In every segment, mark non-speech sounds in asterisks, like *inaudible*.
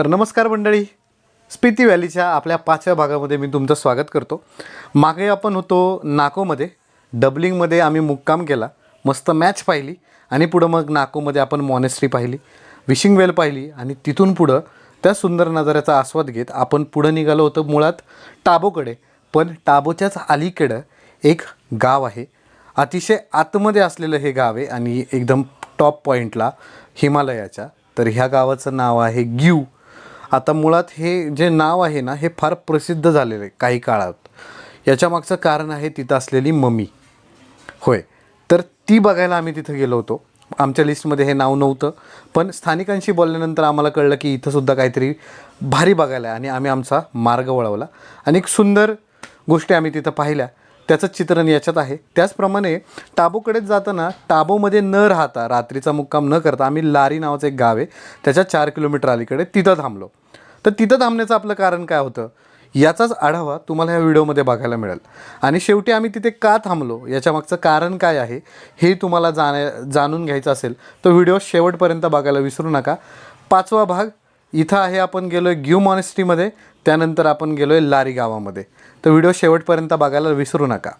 तर नमस्कार मंडळी. स्पिती व्हॅलीच्या आपल्या पाचव्या भागामध्ये मी तुमचं स्वागत करतो. मागे आपण होतो नाकोमध्ये. डबलिंगमध्ये आम्ही मुक्काम केला. मस्त मॅच पाहिली. आणि पुढं मग नाकोमध्ये आपण मॉनेस्ट्री पाहिली. विशिंग वेल पाहिली. आणि तिथून पुढं त्या सुंदर नजाऱ्याचा आस्वाद घेत आपण पुढं निघालो होतो मुळात टाबोकडे. पण टाबोच्याच अलीकडं एक गाव आहे. अतिशय आतमध्ये असलेलं हे गाव आहे. आणि एकदम टॉप पॉईंटला हिमालयाच्या. तर ह्या गावाचं नाव आहे ग्यू. आता मुळात हे जे नाव आहे ना हे फार प्रसिद्ध झालेलं आहे काही काळात. याच्या मागचं कारण आहे तिथं असलेली ममी होय. तर ती बघायला आम्ही तिथं गेलो होतो. आमच्या लिस्टमध्ये हे नाव नव्हतं. पण स्थानिकांशी बोलल्यानंतर आम्हाला कळलं की इथंसुद्धा काहीतरी भारी बघायला आहे आणि आम्ही आमचा मार्ग वळवला. आणि एक सुंदर गोष्टी आम्ही तिथं पाहिल्या. त्याचं चित्रण याच्यात आहे. त्याचप्रमाणे टाबोकडेच जाताना टाबोमध्ये न राहता रात्रीचा मुक्काम न करता आम्ही लारी नावाचं एक गाव आहे. त्याच्या चार किलोमीटर अलीकडे तिथं थांबलो. तर तिथं थांबण्याचं आपलं कारण काय होतं? याचाच आढावा तुम्हाला ह्या व्हिडिओमध्ये बघायला मिळेल. आणि शेवटी आम्ही तिथे का थांबलो? याच्या मागचं कारण काय आहे? हे तुम्हाला जाण्या जाणून घ्यायचं असेल तर व्हिडिओ शेवटपर्यंत बघायला विसरू नका. पाचवा भाग इथं आहे आपण गेलो आहे ग्यू मॉनेस्ट्रीमध्ये. त्यानंतर आपण गेलो आहे लारी गावामध्ये. तर व्हिडिओ शेवटपर्यंत बघायला विसरू नका.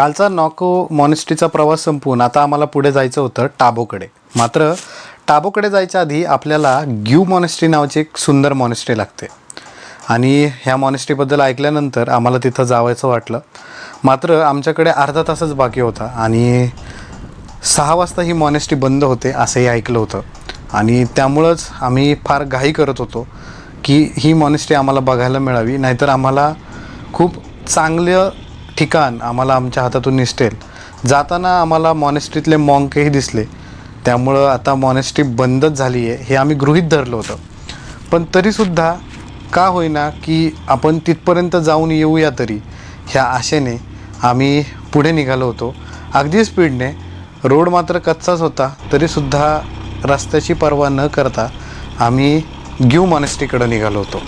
कालचा नॉको मॉनेस्ट्रीचा प्रवास संपवून आता आम्हाला पुढे जायचं होतं टाबोकडे. मात्र टाबोकडे जायच्या आधी आपल्याला ग्यू मॉनेस्ट्री नावाची एक सुंदर मॉनेस्ट्री लागते. आणि ह्या मॉनेस्ट्रीबद्दल ऐकल्यानंतर आम्हाला तिथं जावायचं वाटलं. मात्र आमच्याकडे अर्धा तासच बाकी होता आणि सहा वाजता ही मॉनेस्ट्री बंद होते असंही ऐकलं होतं. आणि त्यामुळंच आम्ही फार घाई करत होतो की ही मॉनेस्ट्री आम्हाला बघायला मिळावी. नाहीतर आम्हाला खूप चांगलं ठिकाण आम्हाला आमच्या हातातून निसटेल. जाताना आम्हाला मॉनेस्ट्रीतले मॉंकही दिसले. त्यामुळं आता मॉनेस्ट्री बंदच झाली आहे हे आम्ही गृहीत धरलं होतं. पण तरीसुद्धा का होईना की आपण तिथपर्यंत जाऊन येऊया तरी ह्या आशेने आम्ही पुढे निघालो होतो. अगदी स्पीडने रोड मात्र कच्चाच होता तरीसुद्धा रस्त्याची पर्वा न करता आम्ही ग्यू मॉनेस्ट्रीकडं निघालो होतो.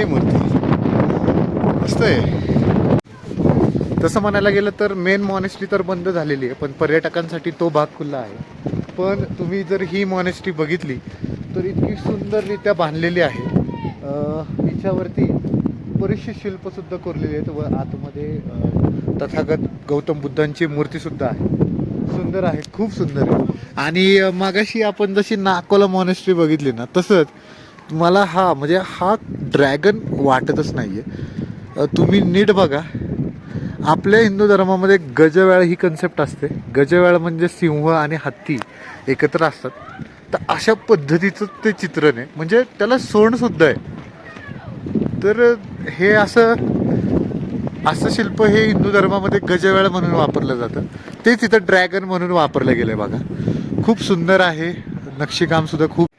भारी मूर्ती मस्त आहे. तसं म्हणायला गेलं तर मेन मॉनेस्ट्री तर बंद झालेली आहे पण पर्यटकांसाठी तो भाग खुला आहे. पण तुम्ही जर ही मॉनेस्ट्री बघितली तर इतकी सुंदररित्या बांधलेली आहे. हिच्यावरती बरीचशी शिल्पसुद्धा कोरलेली आहेत व आतमध्ये तथागत गौतम बुद्धांची मूर्तीसुद्धा आहे. सुंदर आहे खूप सुंदर आहे. आणि मागाशी आपण जशी नाकोला मॉनेस्ट्री बघितली ना तसंच मला हा म्हणजे हा ड्रॅगन वाटतच नाही आहे तुम्ही नीट बघा. आपल्या हिंदू धर्मामध्ये गजवेळ ही कन्सेप्ट असते. गजवेळ म्हणजे सिंह आणि हत्ती एकत्र असतात. तर अशा पद्धतीचं ते चित्रण आहे. म्हणजे त्याला सोनसुद्धा आहे. तर हे असं असं शिल्प हे हिंदू धर्मामध्ये गजवेळ म्हणून वापरलं जातं. ते तिथं ड्रॅगन म्हणून वापरलं गेलं आहे बघा. खूप सुंदर आहे. नक्षीकामसुद्धा खूप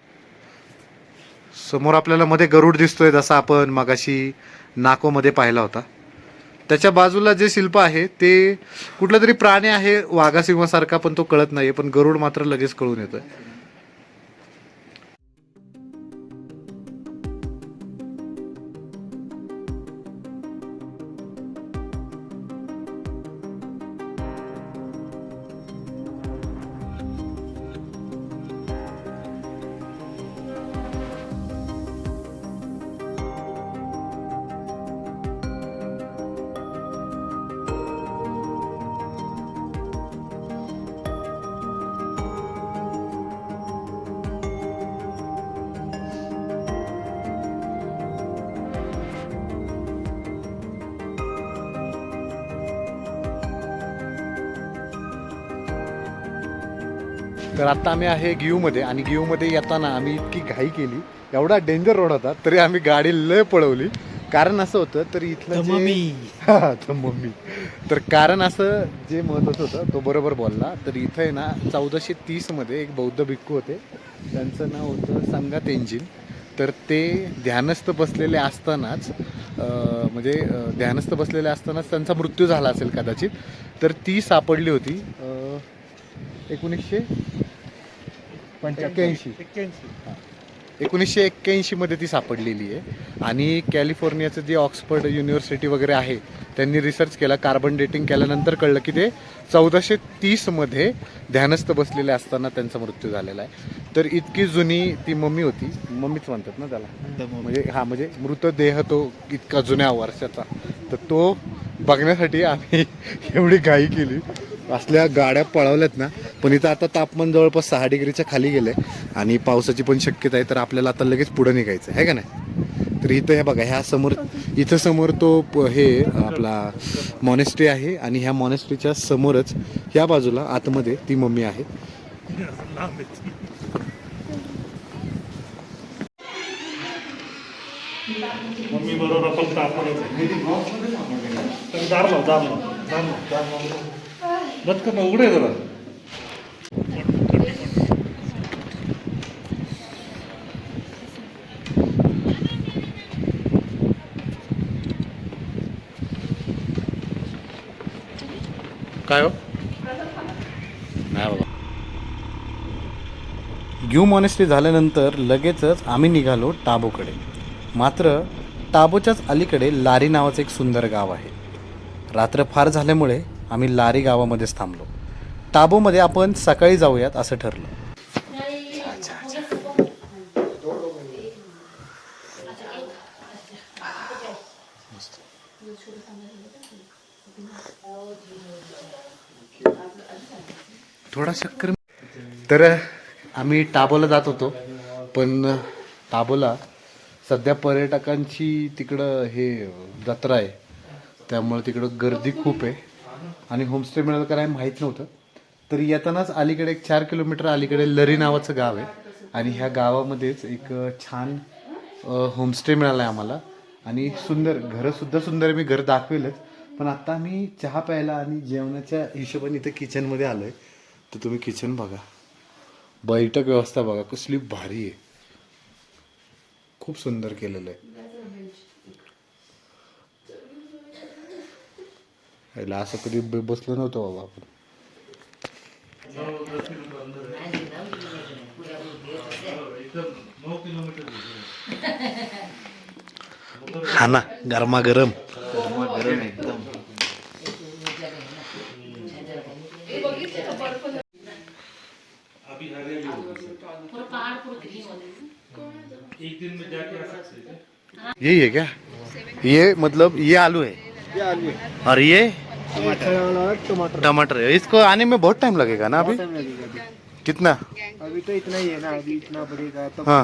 समोर आपल्याला मध्ये गरुड दिसतोय जसा आपण मगाशी नाकोमध्ये पाहिला होता. त्याच्या बाजूला जे शिल्प आहे ते कुठला तरी प्राणी आहे वाघासिंहासारखा पण तो कळत नाही पण गरुड मात्र लगेच कळून येतोय. तर आता आम्ही आहे गिऊमध्ये आणि गिऊमध्ये येताना आम्ही इतकी घाई केली. एवढा डेंजर रोड होता तरी आम्ही गाडी लय पळवली. कारण असं होतं तर इथलं जे- *laughs* हा, तर मम्मी. तर कारण असं जे महत्वाचं होतं तो बरोबर बोलला. तर इथं आहे ना चौदाशे तीसमध्ये एक बौद्ध भिक्खू होते. त्यांचं नाव होतं संगा तेंजिन तर ते ध्यानस्थ बसलेले असतानाच म्हणजे ध्यानस्थ बसलेले असतानाच त्यांचा मृत्यू झाला असेल कदाचित. तर ती सापडली होती एकोणीसशे एक्क्याऐंशी. एकोणीसशे एक्क्याऐंशीमध्ये ती सापडलेली आहे. आणि कॅलिफोर्नियाचं जे ऑक्सफर्ड युनिव्हर्सिटी वगैरे आहे त्यांनी रिसर्च केला कार्बन डेटिंग केल्यानंतर कळलं की ते चौदाशे तीसमध्ये ध्यानस्थ बसलेले असताना त्यांचा मृत्यू झालेला आहे. तर इतकी जुनी ती मम्मी होती. मम्मीच म्हणतात ना त्याला. म्हणजे हा म्हणजे मृतदेह तो इतका जुन्या वर्षाचा तर तो बघण्यासाठी आम्ही *laughs* एवढी घाई केली. असल्या गाड्या पळवल्यात ना पण इथं आता तापमान जवळपास सहा डिग्रीच्या खाली गेलंय आणि पावसाची पण शक्यता आहे तर आपल्याला आता लगेच पुढं निघायचं आहे का नाही? तर इथं हे बघा ह्या समोर इथं समोर तो प- हे आपला मॉनेस्ट्री आहे आणि ह्या मॉनेस्ट्रीच्या समोरच ह्या बाजूला आतमध्ये ती मम्मी आहे. मम्मी बरोबर आहे. दार लाव दार लाव दार लाव दार लाव. उघडे जरा. काय हो? नाही बाबा. ग्यू मॉनेस्ट्री झाल्यानंतर लगेचच आम्ही निघालो टाबोकडे. मात्र टाबोच्याच अलीकडे लारी नावाचं एक सुंदर गाव आहे. रात्र फार झाल्यामुळे आम्ही लारी गावामध्येच थांबलो. टाबोमध्ये आपण सकाळी जाऊयात असं ठरलं. थोडा चक्कर तर आम्ही टाबोला जात होतो पण टाबोला सध्या पर्यटकांची तिकडं हे जत्रा आहे. त्यामुळे तिकडं गर्दी खूप आहे. आणि होमस्टे मिळालं का माहीत नव्हतं. तर येतानाच अलीकडे एक चार किलोमीटर अलीकडे लरी नावाचं गाव आहे. आणि ह्या गावामध्येच एक छान होमस्टे मिळाला आहे आम्हाला. आणि सुंदर घरंसुद्धा सुंदर आहे. मी घर दाखवेलच. पण आत्ता आम्ही चहा प्यायला आणि जेवणाच्या हिशोबाने इथं किचनमध्ये आलो आहे तर तुम्ही किचन बघा. बैठक व्यवस्था बघा कसली भारी आहे. खूप सुंदर केलेलं आहे. याला असं कधी ब- बसलो नव्हतो बाबा आपण. हा ना गरमागरम. एक दिन में जाके आ सकते हैं यही है क्या? ये मतलब ये आलू है? और ये? टमाटर। टमाटर। है। इसको आने में बहुत टाइम लगेगा ना अभी? कितना? अभी तो इतना ही है ना अभी इतना बढ़ेगा तो हाँ।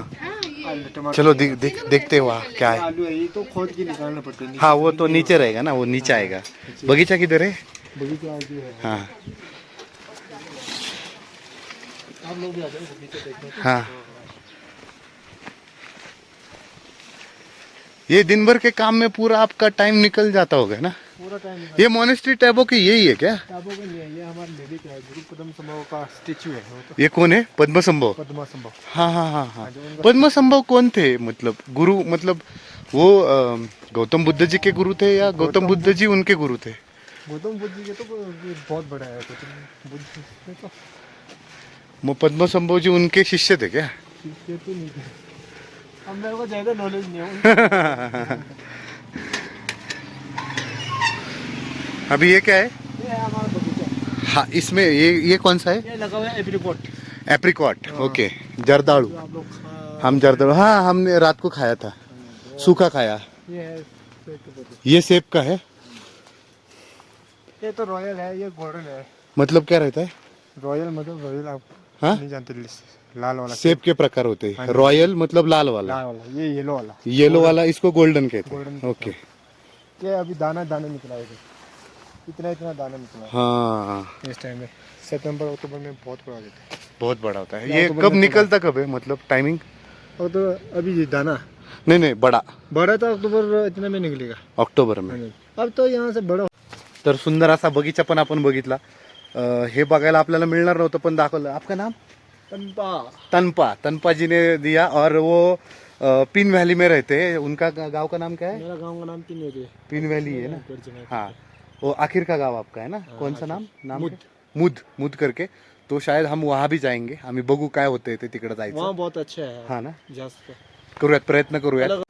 आलू टमाटर। चलो देख देख देखते हुआ क्या है। आलू है ये तो खोद के निकालना पड़ता है हाँ वो तो नीचे रहेगा ना वो नीचे आएगा। बगीचा किधर है? बगीचा है। हाँ आप लोग भी आ जाओ बगीचा देखने हाँ ये दिन भर के काम में पूरा आपका टाइम निकल जाता होगा ना? पूरा टाइम ये मोनेस्ट्री टैबो की यही है क्या? किताबों का नहीं है ये हमारे लेडी का है? गुरु पद्म संभव का स्टेचू है तो। ये कौन है? पद्म संभव? पद्मा संभव। हाँ हाँ हाँ हाँ। पद्म संभव कौन थे? मतलब गुरु मतलब वो गौतम बुद्ध जी के गुरु थे या गौतम बुद्ध जी उनके गुरु थे? गौतम बुद्ध जी के तो बहुत बड़ा है गौतम बुद्ध में तो वो पद्म संभव जी उनके शिष्य थे क्या? ये तो नहीं थे। अब मेरे को ज़्यादा नॉलेज नहीं है। *laughs* अभी ये क्या है? ये हमारा बगीचा। हाँ इसमें ये ये कौन सा है? ये लगा हुआ है एप्रिकॉट एप्रिकॉट ओके जर्दाड़ू हम जर्दाड़ू हाँ हमने रात को खाया था सूखा खाया। ये सेब का है? ये तो रॉयल है ये गोल्डन है। मतलब क्या रहता है? रॉयल मतलब रॉयल आप हाँ? नहीं जानते लाल वाला सेब के प्रकार होते. हैं रॉयल मतलब लाल वाला लाल वाला ये येलो वाला येलो वाला इसको गोल्डन कहते Golden. हैं ओके ये अभी दाना दाना निकला है इधर। इतना इतना दाना निकला है। हाँ। इस टाइम में। सितंबर अक्टूबर में बहुत बड़ा देता है। बहुत बड़ा होता है। या कब निकलता कब है? मतलब टाइमिंग और तो अभी ये दाना। नहीं नहीं बड़ा। बड़ा तो अक्टूबर इतने में निकलेगा। ऑक्टोबर में। अब तो यहाँ से बड़ा तर सुंदर असा बगीचा पण आपण बघितला. अं, हे बघायला आपल्याला मिळणार नव्हतं पण दाखवलं. आपका नाम? तनपा. तनपा. तनपा जी ने दिया और वो पिन वैली में रहते हैं। उनका गांव का नाम क्या है? मेरा गांव का नाम तीन होती है। पिन वैली है ना। हाँ। वो आखिर का गांव आपका है ना? कौन सा नाम? नाम मुद। मुद। मुद करके। तो शायद हम वहाँ भी जाएंगे। आम्ही बघू काय होते ते तिकडे जायचं बहुत अच्छा है। हा ना? जास्त। करूयात प्रयत्न करूयात।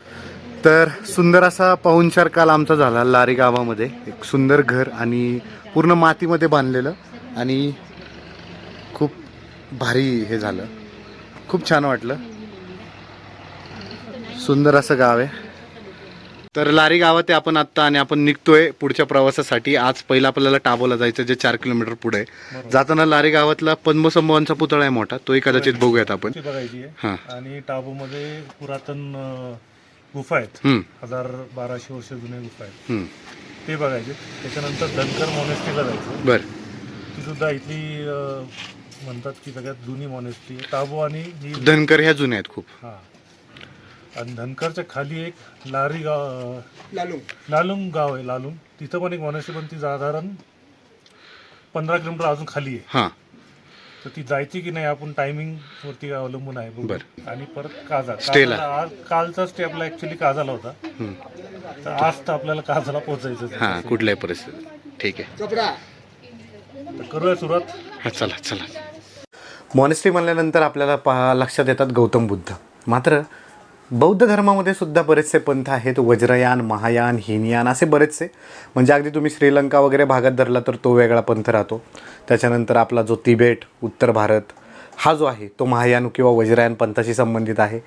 तर सुंदर असा पाहुणचार काल आमचा झाला लारी गावामध्ये. एक सुंदर घर आणि पूर्ण मातीमध्ये बांधलेलं. आणि भारी हे झालं. खूप छान वाटलं. सुंदर असं गाव आहे. तर लारी गावात आहे आपण आत्ता आणि आपण निघतोय पुढच्या प्रवासासाठी. आज पहिला आपल्याला टाबोला जायचं जे चार किलोमीटर पुढे आहे. जाताना लारी गावातला पद्मसंभवांचा पुतळा आहे मोठा. तोही कदाचित बघूयात आपण. हां. आणि टाबूमध्ये पुरातन गुफा आहेत. हजार बाराशे वर्ष जुने गुफा आहेत. ते बघायचे. त्याच्यानंतर धनकर मॉनेस्ट्रीला जायचं. बर. ती सुद्धा इथली म्हणतात की सगळ्यात जुनी मॉनेस्ट्री आहे. टाबू आणि ही धनकर ह्या जुन्या आहेत खूप. हा. आणि धनकरच्या खाली एक लारी गाव लालू लालुंग. गाव आहे लालुंग. तिथं पण एक मॉनेस्ट्री पण ती साधारण पंधरा किलोमीटर अजून खाली आहे. हां. तर ती जायची की नाही आपण टायमिंग वरती अवलंबून आहे बघू. बरं. आणि परत काजा. काजाला- आज कालचा स्टे आपला ऍक्च्युली काजाला होता. तर आज तर आपल्याला काजाला पोहोचायचं आहे. हां कुठल्याही परिस्थितीत. ठीक आहे. कपड़ा तर करूया सुरुवात. हा चला चला. मॉनेस्ट्री म्हणल्यानंतर आपल्याला पहा लक्षात येतात गौतम बुद्ध. मात्र बौद्ध धर्मामध्ये सुद्धा बरेचसे पंथ आहेत वज्रयान महायान हिनयान असे बरेचसे. म्हणजे अगदी तुम्ही श्रीलंका वगैरे भागात धरला तर तो वेगळा पंथ राहतो. त्याच्यानंतर आपला जो तिबेट उत्तर भारत हा जो आहे तो महायान किंवा वज्रयान पंथाशी संबंधित आहे.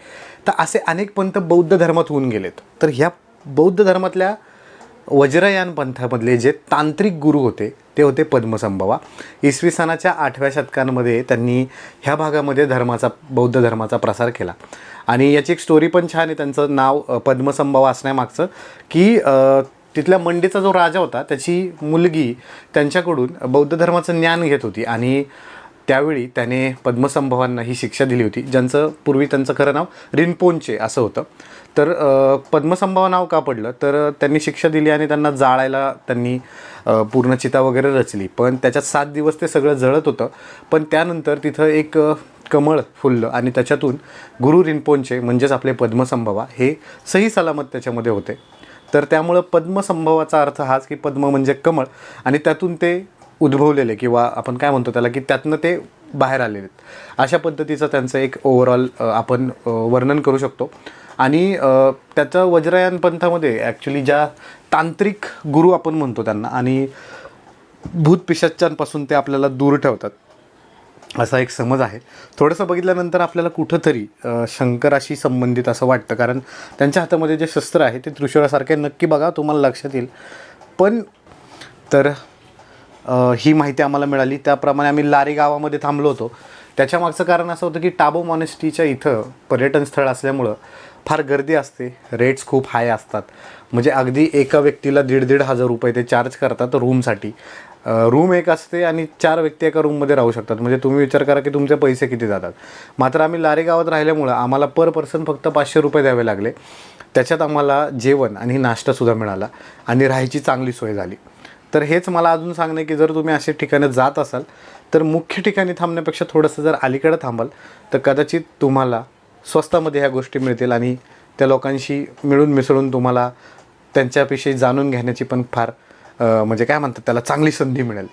तर असे अनेक पंथ बौद्ध धर्मात होऊन गेलेत. तर ह्या बौद्ध धर्मातल्या वज्रयान पंथामधले जे तांत्रिक गुरु होते ते होते पद्मसंभवा. इसवी सनाच्या आठव्या शतकांमध्ये त्यांनी ह्या भागामध्ये धर्माचा बौद्ध धर्माचा प्रसार केला. आणि याची एक स्टोरी पण छान आहे त्यांचं नाव पद्मसंभवा असण्यामागचं की तिथल्या मंडीचा जो राजा होता त्याची मुलगी त्यांच्याकडून बौद्ध धर्माचं ज्ञान घेत होती. आणि त्यावेळी त्याने पद्मसंभवांना ही शिक्षा दिली होती ज्यांचं पूर्वी त्यांचं खरं नाव रिनपोनचे असं होतं. तर पद्मसंभव नाव का पडलं? तर त्यांनी शिक्षा दिली आणि त्यांना जाळायला त्यांनी पूर्ण चिता वगैरे रचली. पण त्याच्यात सात दिवस ते सगळं जळत होतं. पण त्यानंतर तिथं एक कमळ फुललं आणि त्याच्यातून गुरु रिनपोनचे म्हणजेच आपले पद्मसंभवा हे सही सलामत त्याच्यामध्ये होते. तर त्यामुळं पद्मसंभवाचा अर्थ हाच की पद्म म्हणजे कमळ आणि त्यातून ते उद्भवलेले किंवा आपण काय म्हणतो त्याला की त्यातनं ते बाहेर आलेले आहेत. अशा पद्धतीचं त्यांचं एक ओव्हरऑल आपण वर्णन करू शकतो. आणि त्याचं वज्रयान पंथामध्ये ॲक्च्युली ज्या तांत्रिक गुरु आपण म्हणतो त्यांना आणि भूत पिशाच्यांपासून ते आपल्याला दूर ठेवतात असा एक समज आहे. थोडंसं बघितल्यानंतर आपल्याला कुठंतरी शंकराशी संबंधित असं वाटतं. कारण त्यांच्या हातामध्ये जे शस्त्र आहे ते त्रिशूळासारखे नक्की बघा तुम्हाला लक्षात येईल. पण तर ही माहिती आम्हाला मिळाली. त्याप्रमाणे आम्ही लारी गावामध्ये थांबलो होतो. त्याच्या मागचं कारण असं होतं की टाबो मॉनेस्ट्रीच्या इथं पर्यटन स्थळ असल्यामुळं फार गर्दी असते. रेट्स खूप हाय असतात. म्हणजे अगदी एका व्यक्तीला दीड दीड हजार रुपये ते चार्ज करतात रूमसाठी रूम एक असते आणि चार व्यक्ती एका रूममध्ये राहू शकतात. म्हणजे तुम्ही विचार करा की तुमचे पैसे किती जातात. मात्र आम्ही लारे गावात राहिल्यामुळं आम्हाला पर पर्सन फक्त पाचशे रुपये द्यावे लागले. त्याच्यात आम्हाला जेवण आणि नाश्तासुद्धा मिळाला आणि राहायची चांगली सोय झाली. तर हेच मला अजून सांगणं की जर तुम्ही अशा ठिकाणी जात असाल तर मुख्य ठिकाणी थांबण्यापेक्षा थोडंसं जर अलीकडं थांबाल तर कदाचित तुम्हाला स्वस्तामध्ये ह्या गोष्टी मिळतील आणि त्या लोकांशी मिळून मिसळून तुम्हाला त्यांच्याविषयी जाणून घेण्याची पण फार म्हणजे काय म्हणतात त्याला चांगली संधी मिळेल.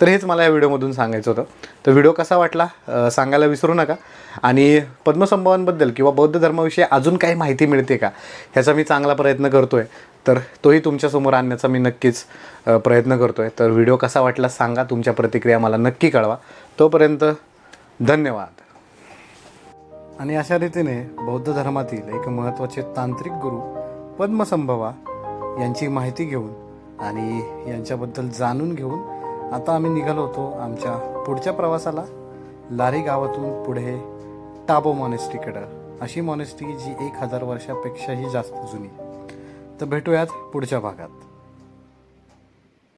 तर हेच मला या व्हिडिओमधून सांगायचं होतं. तर व्हिडिओ कसा वाटला सांगायला विसरू नका. आणि पद्मसंभवांबद्दल किंवा बौद्ध धर्माविषयी अजून काही माहिती मिळते का ह्याचा मी चांगला प्रयत्न करतो आहे तर तोही तुमच्यासमोर आणण्याचा मी नक्कीच प्रयत्न करतो आहे तर व्हिडिओ कसा वाटला सांगा तुमच्या प्रतिक्रिया मला नक्की कळवा. तोपर्यंत धन्यवाद. आणि अशा रीतीने बौद्ध धर्मातील एक महत्त्वाचे तांत्रिक गुरु पद्मसंभवा यांची माहिती घेऊन आणि यांच्याबद्दल जाणून घेऊन आता आम्ही निघालो होतो आमच्या पुढच्या प्रवासाला लारी गावातून पुढे टाबो मॉनेस्ट्रीकडं अशी मॉनेस्ट्री जी एक हजार वर्षापेक्षाही जास्त जुनी. तर भेटूयात पुढच्या भागात.